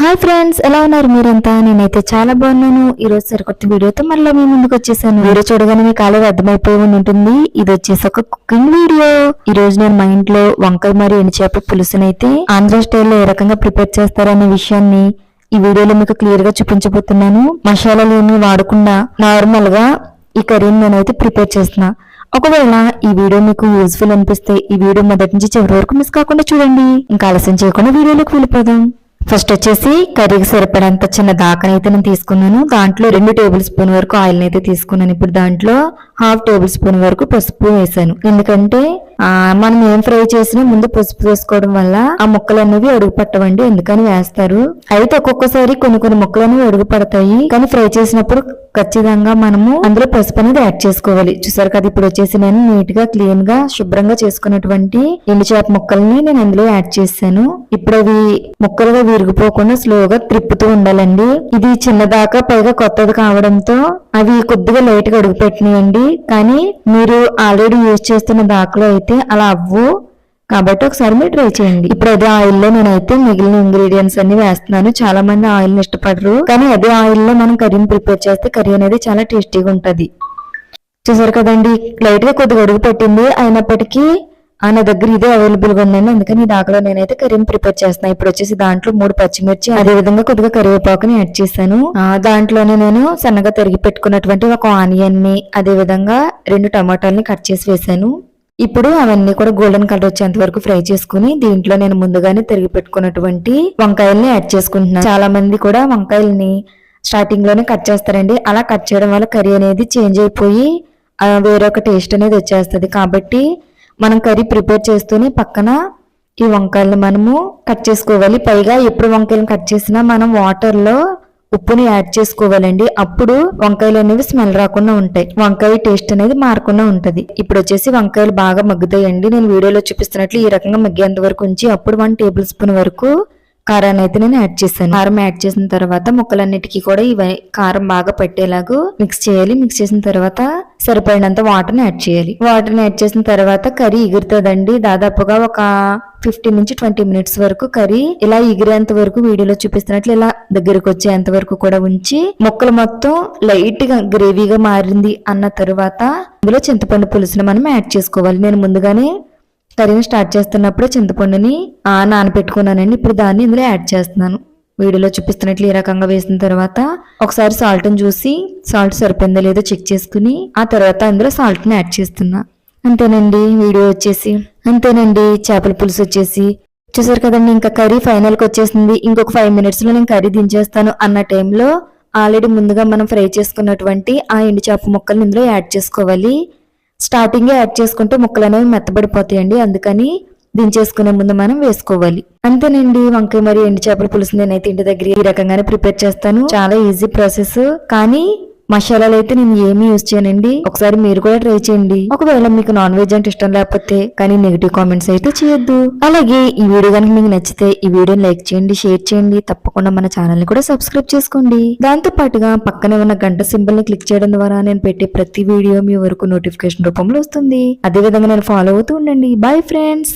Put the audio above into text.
Hi friends ఎలా ఉన్నారు మీరంతా? నేనైతే చాలా బాగున్నాను. ఈరోజు సరికొత్త వీడియోతో మళ్ళీ మీ ముందుకు వచ్చేసాను. వీడియో చూడగానే మీకు ఆల్రెడీ అర్థమైపోయి ఉంటుంది ఇది వచ్చేసి ఒక కుకింగ్ వీడియో. ఈ రోజు నేను మా ఇంట్లో వంకాయ మరియు ఎండు పులుసునైతే ఆంధ్ర స్టైల్లో ఏ రకంగా ప్రిపేర్ చేస్తారనే విషయాన్ని ఈ వీడియోలో మీకు క్లియర్గా చూపించబోతున్నాను. మసాలాలు ఏమీ వాడకుండా నార్మల్గా ఈ కర్రీని నేనైతే ప్రిపేర్ చేస్తున్నా. ఒకవేళ ఈ వీడియో మీకు యూజ్ఫుల్ అనిపిస్తే ఈ వీడియో మొదటి నుంచి చివరి వరకు మిస్ కాకుండా చూడండి. ఇంకా ఆలస్యం చేయకుండా వీడియోలోకి వెళ్ళిపోదాం. ఫస్ట్ వచ్చేసి కర్రీకి సరిపడంత చిన్న దాకని అయితే నేను తీసుకున్నాను. దాంట్లో రెండు టేబుల్ స్పూన్ వరకు ఆయిల్ అయితే తీసుకున్నాను. ఇప్పుడు దాంట్లో హాఫ్ టేబుల్ స్పూన్ వరకు పసుపు వేసాను. ఎందుకంటే మనం ఏం ఫ్రై చేసినా ముందు పసుపు వేసుకోవడం వల్ల ఆ ముక్కలు అనేవి అడుగు పట్టవండి. ఎందుకని వేస్తారు. అయితే ఒక్కొక్కసారి కొన్ని కొన్ని ముక్కలు అనేవి అడుగు పడతాయి. కానీ ఫ్రై చేసినప్పుడు ఖచ్చితంగా మనము అందులో పసుపు అనేది యాడ్ చేసుకోవాలి. చూసారు కదా ఇప్పుడు వచ్చేసి నేను నీట్గా క్లీన్గా శుభ్రంగా చేసుకున్నటువంటి ఎండు చేప ముక్కల్ని నేను అందులో యాడ్ చేశాను. ఇప్పుడు అవి ముక్కలుగా విరిగిపోకుండా స్లోగా త్రిప్పుతూ ఉండాలండి. ఇది చిన్నదాకా పైగా కొత్తది కావడంతో అవి కొద్దిగా లైట్గా అడుగు పెట్టినాయండి కానీ మీరు ఆల్రెడీ యూజ్ చేస్తున్న దాకలో అయితే అలా అవ్వు. కాబట్టి ఒకసారి మీరు ట్రై చేయండి. ఇప్పుడు అదే ఆయిల్లో నేనైతే మిగిలిన ఇంగ్రీడియంట్స్ అన్ని వేస్తున్నాను. చాలా మంది ఆయిల్ ఇష్టపడరు. కానీ అదే ఆయిల్లో మనం కర్రీని ప్రిపేర్ చేస్తే కర్రీ అనేది చాలా టేస్టీగా ఉంటుంది. చూసారు కదండి లైట్గా కొద్దిగా అడుగు పెట్టింది. అయినప్పటికీ ఆ నా దగ్గర ఇదే అవైలబుల్గా ఉందండి. అందుకని దాకా దాకలో నేనైతే కర్రీని ప్రిపేర్ చేస్తున్నాను ఇప్పుడు వచ్చేసి దాంట్లో మూడు పచ్చిమిర్చి అదే విధంగా కొద్దిగా కరివేపాకుని యాడ్ చేశాను. ఆ, దాంట్లోనే నేను సన్నగా తరిగి పెట్టుకున్నటువంటి ఒక ఆనియన్ని అదే విధంగా రెండు టమాటాలని కట్ చేసి వేశాను. ఇప్పుడు అవన్నీ కూడా గోల్డెన్ కలర్ వచ్చేంత వరకు ఫ్రై చేసుకుని దీంట్లో నేను ముందుగానే తిరిగి పెట్టుకున్నటువంటి వంకాయల్ని యాడ్ చేసుకుంటున్నాను. చాలా మంది కూడా వంకాయల్ని స్టార్టింగ్లోనే కట్ చేస్తారండి. అలా కట్ చేయడం వల్ల కర్రీ అనేది చేంజ్ అయిపోయి వేరొక టేస్ట్ అనేది వచ్చేస్తుంది. కాబట్టి మనం కర్రీ ప్రిపేర్ చేస్తూనే పక్కన ఈ వంకాయలను మనము కట్ చేసుకోవాలి. పైగా ఎప్పుడు వంకాయలను కట్ చేసినా మనం వాటర్లో ఉప్పుని యాడ్ చేసుకోవాలండి. అప్పుడు వంకాయలు అనేవి స్మెల్ రాకుండా ఉంటాయి. వంకాయ టేస్ట్ అనేది మారకుండా ఉంటుంది. ఇప్పుడు వచ్చేసి వంకాయలు బాగా మగ్గుతాయండి. నేను వీడియోలో చూపిస్తున్నట్లు ఈ రకంగా మగ్గేంత వరకు ఉంచి అప్పుడు వన్ టేబుల్ స్పూన్ వరకు కారాన్ని అయితే నేను యాడ్ చేశాను. కారం యాడ్ చేసిన తర్వాత ముక్కలన్నిటికీ కూడా ఇవి కారం బాగా పట్టేలాగా మిక్స్ చేయాలి. మిక్స్ చేసిన తర్వాత సరిపడినంత వాటర్ని యాడ్ చేయాలి. వాటర్ని యాడ్ చేసిన తర్వాత కర్రీ ఎగురుతుందండి దాదాపుగా ఒక ఫిఫ్టీన్ నుంచి ట్వంటీ మినిట్స్ వరకు కర్రీ ఇలా ఎగిరేంత వరకు వీడియోలో చూపిస్తున్నట్లు ఇలా దగ్గరకు వచ్చేంత వరకు కూడా ఉంచి ముక్కలు మొత్తం లైట్గా గ్రేవీగా మారింది అన్న తర్వాత ఇందులో చింతపండు పులుసును మనం యాడ్ చేసుకోవాలి. నేను ముందుగానే కర్రీని స్టార్ట్ చేస్తున్నప్పుడు చింతపండుని నానబెట్టుకున్నానండి. ఇప్పుడు దాన్ని ఇందులో యాడ్ చేస్తున్నాను. వీడియోలో చూపిస్తున్నట్లు ఈ రకంగా వేసిన తర్వాత ఒకసారి సాల్ట్ని చూసి సాల్ట్ సరిపోయిందో లేదో చెక్ చేసుకుని ఆ తర్వాత అందులో సాల్ట్ని యాడ్ చేస్తున్నా. అంతేనండి వీడియో వచ్చేసి. అంతేనండి చేపల పులుసు వచ్చేసి. చూసారు కదండి ఇంకా కర్రీ ఫైనల్కి వచ్చేసింది. ఇంకొక ఫైవ్ మినిట్స్లో నేను కర్రీ దించేస్తాను అన్న టైంలో ఆల్రెడీ ముందుగా మనం ఫ్రై చేసుకున్నటువంటి ఆ ఎండు చేప ముక్కలు ఇందులో యాడ్ చేసుకోవాలి. స్టార్టింగ్ యాడ్ చేసుకుంటే ముక్కలు అనేవి మెత్తబడిపోతాయండి. అందుకని దించేసుకునే ముందు మనం వేసుకోవాలి. అంతేనండి వంకాయ మరియు ఎండు చేపల పులుసు నేనైతే ఇంటి దగ్గర ఈ రకంగానే ప్రిపేర్ చేస్తాను. చాలా ఈజీ ప్రాసెస్. కానీ మసాలాలు అయితే నేను ఏమి యూజ్ చేయనండి. ఒకసారి మీరు కూడా ట్రై చేయండి. ఒకవేళ మీకు నాన్ వెజ్ అంటే ఇష్టం లేకపోతే కానీ నెగిటివ్ కామెంట్స్ అయితే చేయొద్దు. అలాగే ఈ వీడియో కనుక మీకు నచ్చితే ఈ వీడియోని లైక్ చేయండి షేర్ చేయండి. తప్పకుండా మన ఛానల్ని కూడా సబ్స్క్రైబ్ చేసుకోండి. దాంతో పాటుగా పక్కనే ఉన్న గంట సింబల్ని క్లిక్ చేయడం ద్వారా నేను పెట్టే ప్రతి వీడియో మీ వరకు నోటిఫికేషన్ రూపంలో వస్తుంది. అదే విధంగా నేను ఫాలో అవుతూ ఉండండి. Bye friends